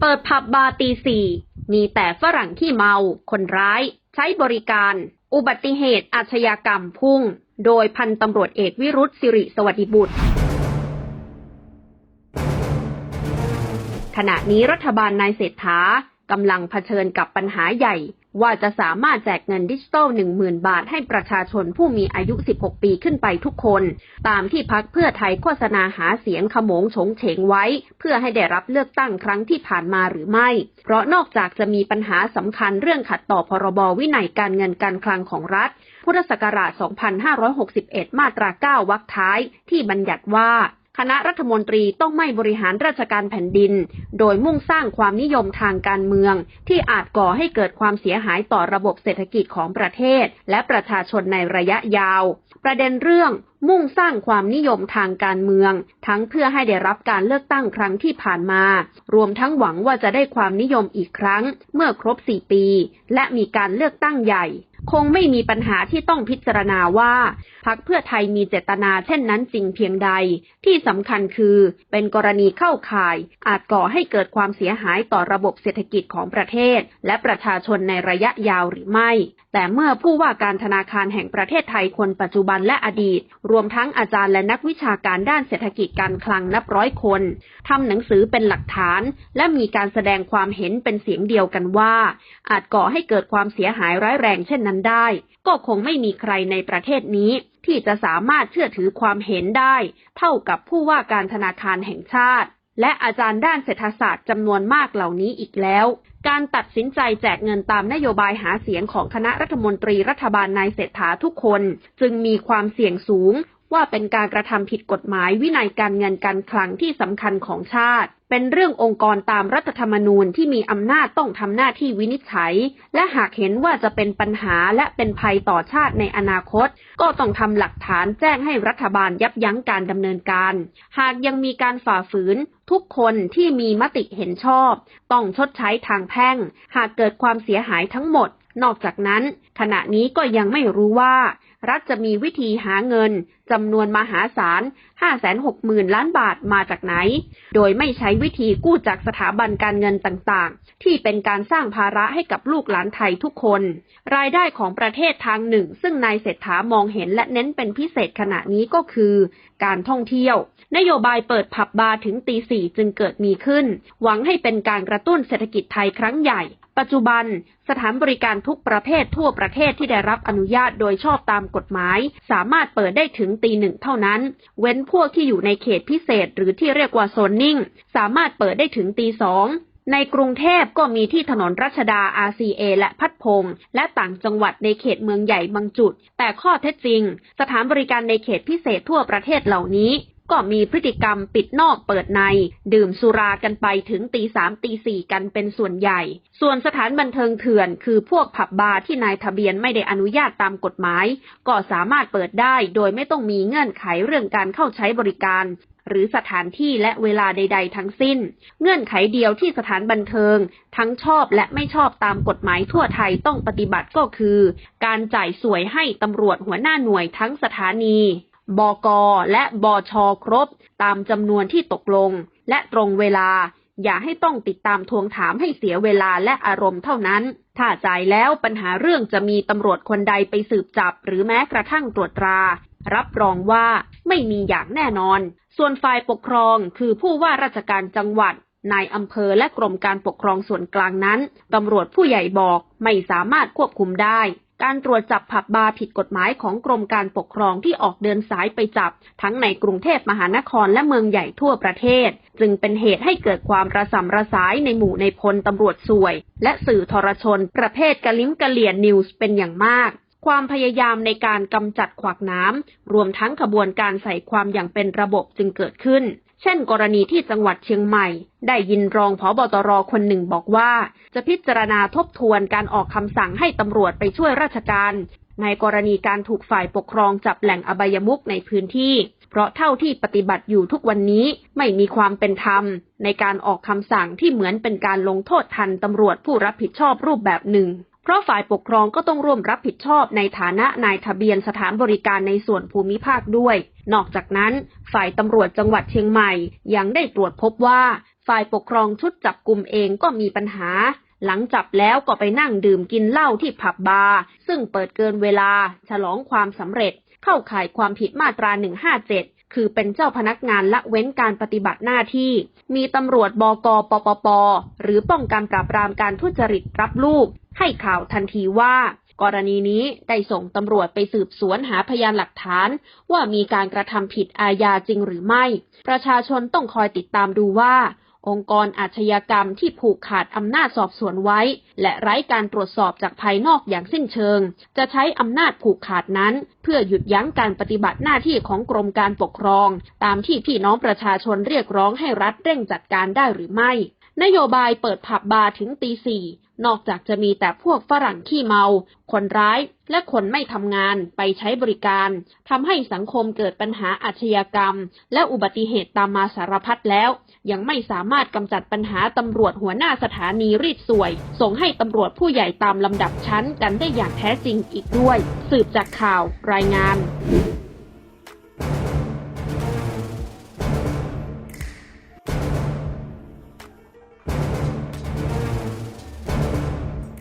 เปิดผับบาร์ตีสี่ มีแต่ฝรั่งที่เมา คนร้าย ใช้บริการ อุบัติเหตุอาชญากรรมพุ่ง โดยพันตำรวจเอกวิรุธสิริสวัสดิบุตร ขณะนี้รัฐบาลนายเศรษฐากำลังเผชิญกับปัญหาใหญ่ ว่าจะสามารถแจกเงินดิจิตอล10,000 บาทให้ประชาชนผู้มีอายุ 16 ปีขึ้นไปทุกคน ตามที่พักเพื่อไทยโฆษณาหาเสียงขโมงฉงเฉงไว้ เพื่อให้ได้รับเลือกตั้งครั้งที่ผ่านมาหรือไม่ เพราะนอกจากจะมีปัญหาสำคัญเรื่องขัดต่อพรบวินัยการเงินการคลังของรัฐ พุทธศักราช 2561 มาตรา 9 วรรคท้าย ที่บัญญัติว่า คณะรัฐมนตรีต้องไม่บริหารราชการแผ่นดิน โดยมุ่งสร้างความนิยมทางการเมือง ที่อาจก่อให้เกิดความเสียหายต่อระบบเศรษฐกิจของประเทศ และประชาชนในระยะยาว ประเด็นเรื่องมุ่งสร้างความนิยมทางการเมือง ทั้งเพื่อให้ได้รับการเลือกตั้งครั้งที่ผ่านมา รวมทั้งหวังว่าจะได้ความนิยมอีกครั้ง เมื่อครบ 4 ปี และมีการเลือกตั้งใหญ่ คงไม่มีปัญหาที่ต้องพิจารณาว่าพักเพื่อไทยมีเจตนาเช่นนั้นจริงเพียงใด ที่สำคัญคือเป็นกรณีเข้าข่าย อาจก่อให้เกิดความเสียหายต่อระบบเศรษฐกิจของประเทศ และประชาชนในระยะยาวหรือไม่ แต่เมื่อผู้ว่าการธนาคารแห่งประเทศไทยคนปัจจุบันและอดีต รวมทั้งอาจารย์และนักวิชาการด้านเศรษฐกิจการคลังนับร้อยคนทำหนังสือเป็นหลักฐาน และมีการแสดงความเห็นเป็นเสียงเดียวกันว่า อาจก่อให้เกิดความเสียหายร้ายแรงเช่นนั้นนได้ ก็คงไม่มีใครในประเทศนี้ ที่จะสามารถเชื่อถือความเห็นได้ เท่ากับผู้ว่าการธนาคารแห่งชาติ และอาจารย์ด้านเศรษฐศาสตร์จำนวนมากเหล่านี้อีกแล้ว การตัดสินใจแจกเงินตามนโยบายหาเสียงของคณะรัฐมนตรีรัฐบาลนายเศรษฐาทุกคน จึงมีความเสี่ยงสูง ว่าเป็นการกระทำผิดกฎหมายวินัยการเงินการคลังที่สำคัญของชาติ เป็นเรื่ององค์กรตามรัฐธรรมนูญที่มีอำนาจต้องทำหน้าที่วินิจฉัย และหากเห็นว่าจะเป็นปัญหาและเป็นภัยต่อชาติในอนาคต ก็ต้องทำหลักฐานแจ้งให้รัฐบาลยับยั้งการดำเนินการ หากยังมีการฝ่าฝืน ทุกคนที่มีมติเห็นชอบ ต้องชดใช้ทางแพ่ง หากเกิดความเสียหายทั้งหมด นอกจากนั้น ขณะนี้ก็ยังไม่รู้ว่า รัฐจะมีวิธีหาเงินจำนวนมหาศาล 560,000 ล้านบาทมาจากไหน โดยไม่ใช้วิธีกู้จากสถาบันการเงินต่างๆ ที่เป็นการสร้างภาระให้กับลูกหลานไทยทุกคน รายได้ของประเทศทางหนึ่ง ซึ่งนายเศรษฐามองเห็นและเน้นเป็นพิเศษขณะนี้ก็คือ การท่องเที่ยว นโยบายเปิดผับบาร์ถึงตีสี่จึงเกิดมีขึ้น หวังให้เป็นการกระตุ้นเศรษฐกิจไทยครั้งใหญ่ ปัจจุบันสถานบริการทุกประเภททั่วประเทศที่ได้รับอนุญาตโดยชอบตามกฎหมาย สามารถเปิดได้ถึงตีหนึ่งเท่านั้น เว้นพวกที่อยู่ในเขตพิเศษหรือที่เรียกว่าโซนนิ่ง สามารถเปิดได้ถึงตีสองในกรุงเทพก็มีที่ถนนรัชดา RCA และพัดพงษ์และต่างจังหวัดในเขตเมืองใหญ่บางจุด แต่ข้อเท็จจริง สถานบริการในเขตพิเศษทั่วประเทศเหล่านี้ ก็มีพฤติกรรมปิดนอกเปิดใน ดื่มสุรากันไปถึงตีสามตีสี่กันเป็นส่วนใหญ่ ส่วนสถานบันเทิงเถื่อน คือพวกผับบาร์ที่นายทะเบียนไม่ได้อนุญาตตามกฎหมาย ก็สามารถเปิดได้โดยไม่ต้องมีเงื่อนไขเรื่องการเข้าใช้บริการหรือสถานที่และเวลาใด ๆ ทั้งสิ้น เงื่อนไขเดียวที่สถานบันเทิง ทั้งชอบและไม่ชอบตามกฎหมายทั่วไทยต้องปฏิบัติก็คือ การจ่ายสวยให้ตำรวจหัวหน้าหน่วยทั้งสถานี บก และบช ครบ ตามจำนวนที่ตกลง และตรงเวลา อย่าให้ต้องติดตามทวงถามให้เสียเวลาและอารมณ์เท่านั้น ถ้าจ่ายแล้วปัญหาเรื่องจะมีตำรวจคนใดไปสืบจับ หรือแม้กระทั่งตรวจตรา รับรองว่าไม่มีอย่างแน่นอน ส่วนฝ่ายปกครองคือผู้ว่าราชการจังหวัดนายอำเภอและกรมการปกครองส่วนกลางนั้น ตำรวจผู้ใหญ่บอกไม่สามารถควบคุมได้ การตรวจจับผับบาร์ผิดกฎหมายของกรมการปกครองที่ออกเดินสายไปจับ ทั้งในกรุงเทพมหานครและเมืองใหญ่ทั่วประเทศ จึงเป็นเหตุให้เกิดความระสำระสายในหมู่ในพลตำรวจสวย และสื่อทรชน ประเภทกะลิ้มกะเหลี่ยนิวส์เป็นอย่างมากความพยายามในการกำจัดขวากน้ำ รวมทั้งขบวนการใส่ความอย่างเป็นระบบจึงเกิดขึ้น เช่นกรณีที่จังหวัดเชียงใหม่ ได้ยินรองผอบตรคนหนึ่งบอกว่า จะพิจารณาทบทวนการออกคำสั่งให้ตำรวจไปช่วยราชการ ในกรณีการถูกฝ่ายปกครองจับแหล่งอบายมุกในพื้นที่ เพราะเท่าที่ปฏิบัติอยู่ทุกวันนี้ไม่มีความเป็นธรรม ในการออกคำสั่งที่เหมือนเป็นการลงโทษทันตำรวจผู้รับผิดชอบรูปแบบหนึ่งเพราะฝ่ายปกครองก็ต้องร่วมรับผิดชอบในฐานะนายทะเบียนสถานบริการในส่วนภูมิภาคด้วย นอกจากนั้น ฝ่ายตำรวจจังหวัดเชียงใหม่ ยังได้ตรวจพบว่า ฝ่ายปกครองชุดจับกลุ่มเองก็มีปัญหา หลังจับแล้วก็ไปนั่งดื่มกินเหล้าที่ผับบาร์ซึ่งเปิดเกินเวลา ฉลองความสำเร็จ เข้าข่ายความผิดมาตรา 157คือเป็นเจ้าพนักงานละเว้นการปฏิบัติหน้าที่ มีตำรวจบกปปป หรือป้องกันปราบปรามการทุจริตรับลูก ให้ข่าวทันทีว่า กรณีนี้ได้ส่งตำรวจไปสืบสวนหาพยานหลักฐาน ว่ามีการกระทำผิดอาญาจริงหรือไม่ ประชาชนต้องคอยติดตามดูว่า องค์กรอาชญากรรมที่ผูกขาดอำนาจสอบสวนไว้ และไร้การตรวจสอบจากภายนอกอย่างสิ้นเชิง จะใช้อำนาจผูกขาดนั้น เพื่อหยุดยั้งการปฏิบัติหน้าที่ของกรมการปกครอง ตามที่พี่น้องประชาชนเรียกร้องให้รัฐเร่งจัดการได้หรือไม่ นโยบายเปิดผับบาร์ถึงตีสี่ นอกจากจะมีแต่พวกฝรั่งขี้เมา คนร้ายและคนไม่ทำงานไปใช้บริการทำให้สังคมเกิดปัญหาอาชญากรรม และอุบัติเหตุตามมาสารพัดแล้ว ยังไม่สามารถกำจัดปัญหาตำรวจหัวหน้าสถานีรีดสวย ส่งให้ตำรวจผู้ใหญ่ตามลำดับชั้นกันได้อย่างแท้จริงอีกด้วย สืบจากข่าวรายงาน